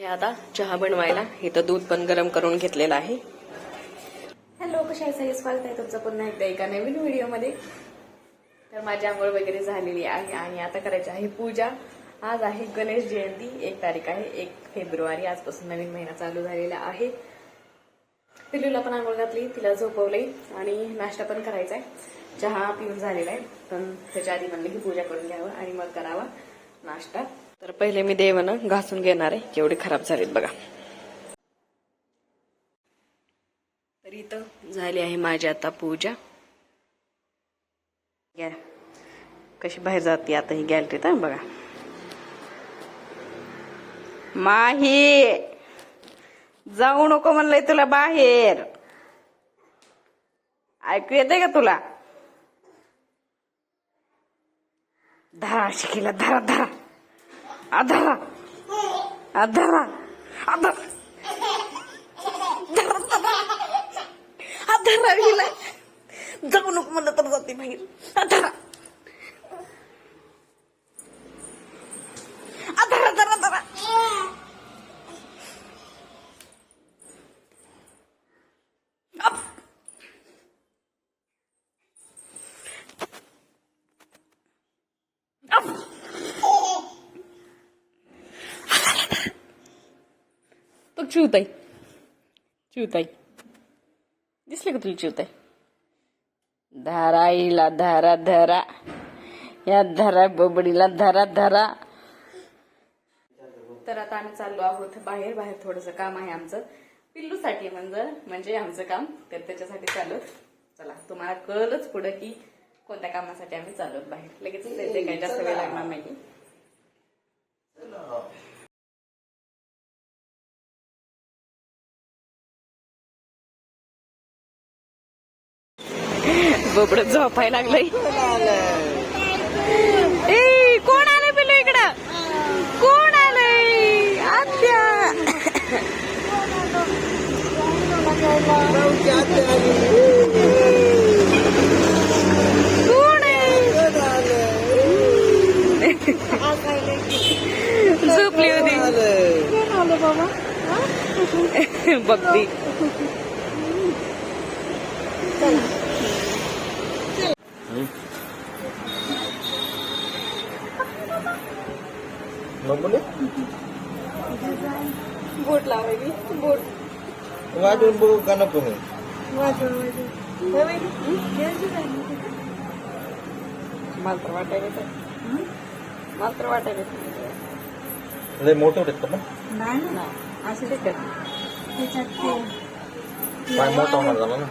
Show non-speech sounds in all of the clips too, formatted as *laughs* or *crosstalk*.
हे आता चहा बनवायला. इथं दूध पण गरम करून घेतलेलं आहे. हॅलो कशा आहे स्वागत आहे तुमचं पुन्हा एकदा एका नवीन व्हिडिओमध्ये. तर माझी आंघोळ वगैरे झालेली आहे आणि आता करायची आहे पूजा. आज आहे गणेश जयंती एक तारीख आहे एक फेब्रुवारी. आजपासून नवीन महिना चालू झालेला आहे. पिल्लूला पण आंघोळ घातली तिला झोपवले आणि नाश्ता पण करायचा आहे. चहा पिऊन झालेला आहे पण त्याच्या आधी म्हणलं की पूजा करून घ्यावं आणि मग करावा नाश्ता. तर पहिले मी देवानं घासून घेणार आहे. केवढे खराब झालीत बघा. तर इथं झाली आहे माझी आता पूजा. घ्या कशी बाहेर जाते आता ही गॅलरीत हा बघा. माही जाऊ नको म्हणलंय तुला बाहेर. ऐकू येते का तुला? धरा शिकीला धरा धरा. आधारा. आधारा. आधार. आधारा. हिला जाऊ नको म्हणलं तर जाते बाहेर. आधारा अधरा धरा धरा अप. अप. बघ चिवताई चिवताई दिसले का तुला चिवताई धारा हिला धारा धरा या धरा बोबडीला धरा धरा तर आता आम्ही चाललो आहोत बाहेर. बाहेर थोडंसं काम आहे आमचं. पिल्लूसाठी म्हणजे म्हणजे आमचं काम. तर त्याच्यासाठी चालू. चला तुम्हाला कळलंच पुढं की कोणत्या कामासाठी आम्ही चाललो बाहेर. लगेच काही जास्त वेळ लागणार नाही. बोबड झोपाय लागलंय. ए कोण आलं पिल्लू इकडं? कोण आलंय? आत्या. कोण आहे? झोपली होती. बघती. बोट लावायची बोट. वाजवून बघू का नको हे? मला तर वाटायला मला तर वाटायला लय मोठं का पण? असं ते कर पाय मोठा होणार झाला ना?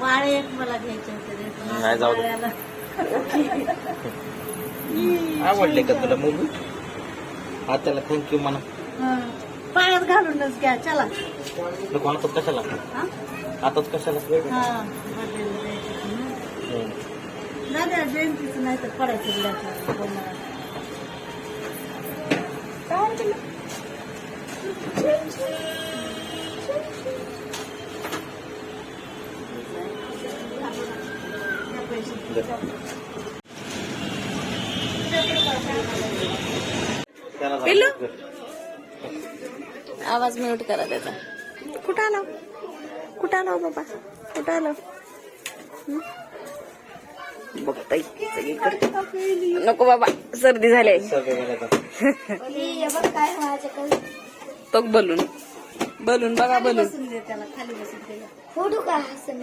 वाळे एक मला घ्यायचे होते. नाही जाऊ. आवडले का तुला मूवी आत्याला थँक्यू म्हणा हं. पायात घालूनच घ्या चला नको आताच कशाला हा? आताच कशाला हा. द्यायचं. दादा जयंतीचं नाही तर पडायचं आवाज म्यूट करा त्याचा. कुठं आलो? कुठं आलो बाबा? कुठं आलो? बघताय सगळीकडे. नको बाबा सर्दी झाली? तो बलून. बलून बघा बलून. बसून दे त्याला खाली बसून दे. फोटो का हसन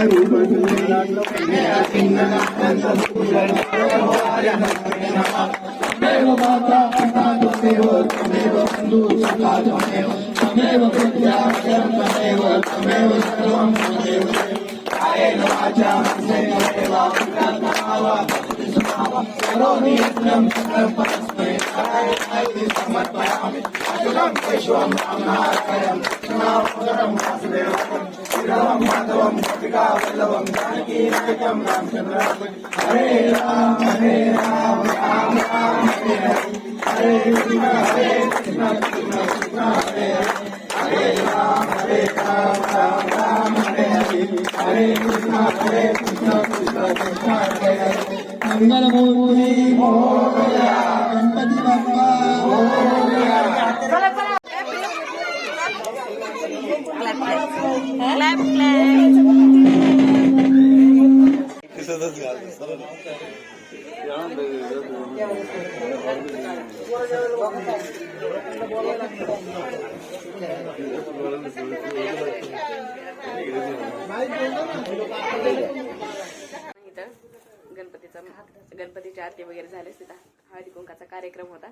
घ्यायचं तिथलं आता काढून नाही दोन तीन मुरलेल्या खाली जाम फुल- फुलून टाका दावा आणि फोडा फुगलेला आहे हा खूप हे बघ हे काय चमकायले काय चमकायले पडतेल असं ओलांनी सर तोंडात घालते ती आईचा फोन आलता का रात्री आईचा फोन नाही मीच करत असते कधीतरी कधीतरी मला वेळ भेटेल तसं इथं गणपतीचा गणपतीची आरती वगैरे झाले तिथं हळदी कुंकाचा कार्यक्रम होता.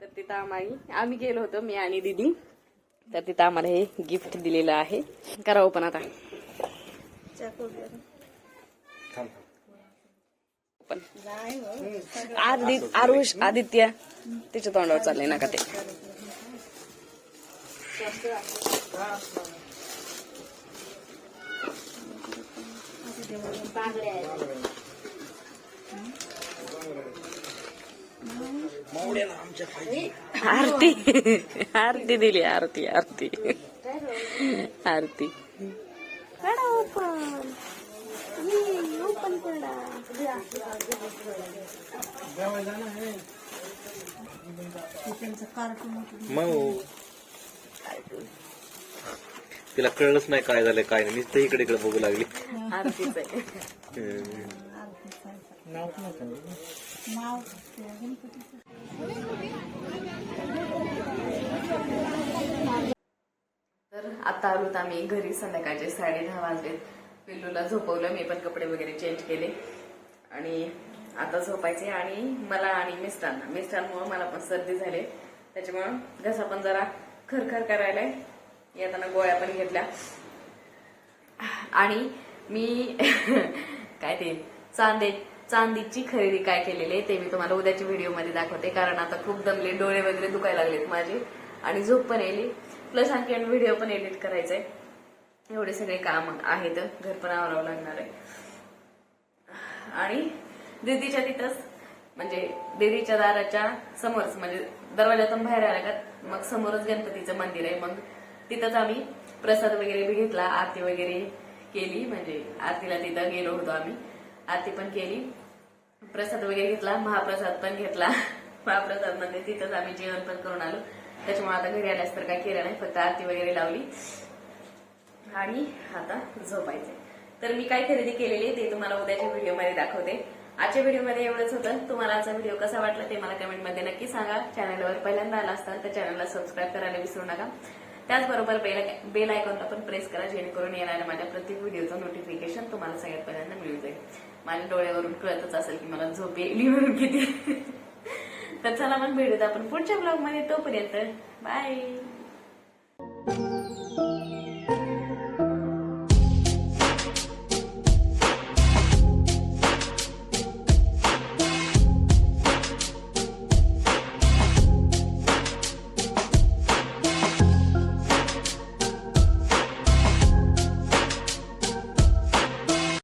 तर तिथं आम्ही आम्ही गेलो होतो मी आणि दिदी. तर तिथं आम्हाला हे गिफ्ट दिलेलं आहे. करावं पण आता. पण आदि आरुष आदित्य त्याच्या तोंडावर चाललंय ना का ते आरती. आरती दिली आरती आरती. आरती. त्यांचं कार्टून मग तिला कळलंच नाही काय झालंय काय नाही. नुसतं इकडे इकडे बघू लागली. आरतीच आहे. नाव तर आता आलोत आम्ही घरी संध्याकाळचे साडे दहा वाजलेत पिल्लूला झोपवलं मी पण कपडे वगैरे चेंज केले. आणि आता झोपायचे आणि मला आणि मिस्टरांना. मिस्टरांमुळे मला पण सर्दी झाली. त्याच्यामुळं घसा पण जरा खरखर करायलाय येताना गोळ्या पण घेतल्या. आणि मी *laughs* काय ते चांदे चांदीची खरेदी काय केलेली आहे ते मी तुम्हाला उद्याच्या व्हिडिओमध्ये दाखवते. कारण आता खूप दमले डोळे वगैरे दुखायला लागलेत माझे. आणि झोप पण येईली प्लस आणखी व्हिडिओ पण एडिट करायचंय. एवढे सगळे काम आहेत. घर पण आवरावं लागणार आहे. आणि दीदीच्या तिथंच म्हणजे दीदीच्या दाराच्या समोरच म्हणजे दरवाजातून बाहेर आला का मग समोरच गणपतीचं मंदिर आहे. मग तिथंच आम्ही प्रसाद वगैरे बी घेतला आरती वगैरे केली. म्हणजे आरतीला तिथं गेलो होतो आम्ही. आरती पण केली. प्रसाद वगैरे घेतला महाप्रसाद पण घेतला. महाप्रसाद म्हणजे तिथंच आम्ही जेवण पण करून आलो. त्याच्यामुळे आता घरी आल्यास तर काय केलं नाही फक्त आरती वगैरे लावली. आणि आता झोपायचे तर मी काय खरेदी केलेली ते तुम्हाला उद्याच्या व्हिडिओमध्ये दाखवते. आजच्या व्हिडिओमध्ये एवढंच होतं. तुम्हाला आजचा व्हिडिओ कसा वाटला ते मला कमेंटमध्ये नक्की सांगा. चॅनलवर पहिल्यांदा आला असता तर चॅनलला सबस्क्राईब करायला विसरू नका. त्याचबरोबर बेल बेल आयकॉनला पण प्रेस करा जेणेकरून येणाऱ्या माझ्या प्रत्येक व्हिडिओचं नोटिफिकेशन तुम्हाला सगळ्यात पहिल्यांदा मिळू जाईल. माझ्या डोळ्यावरून कळतच असेल की मला झोप येईल *laughs* म्हणून किती. तर चला मग भेटूत आपण पुढच्या ब्लॉगमध्ये तोपर्यंत बाय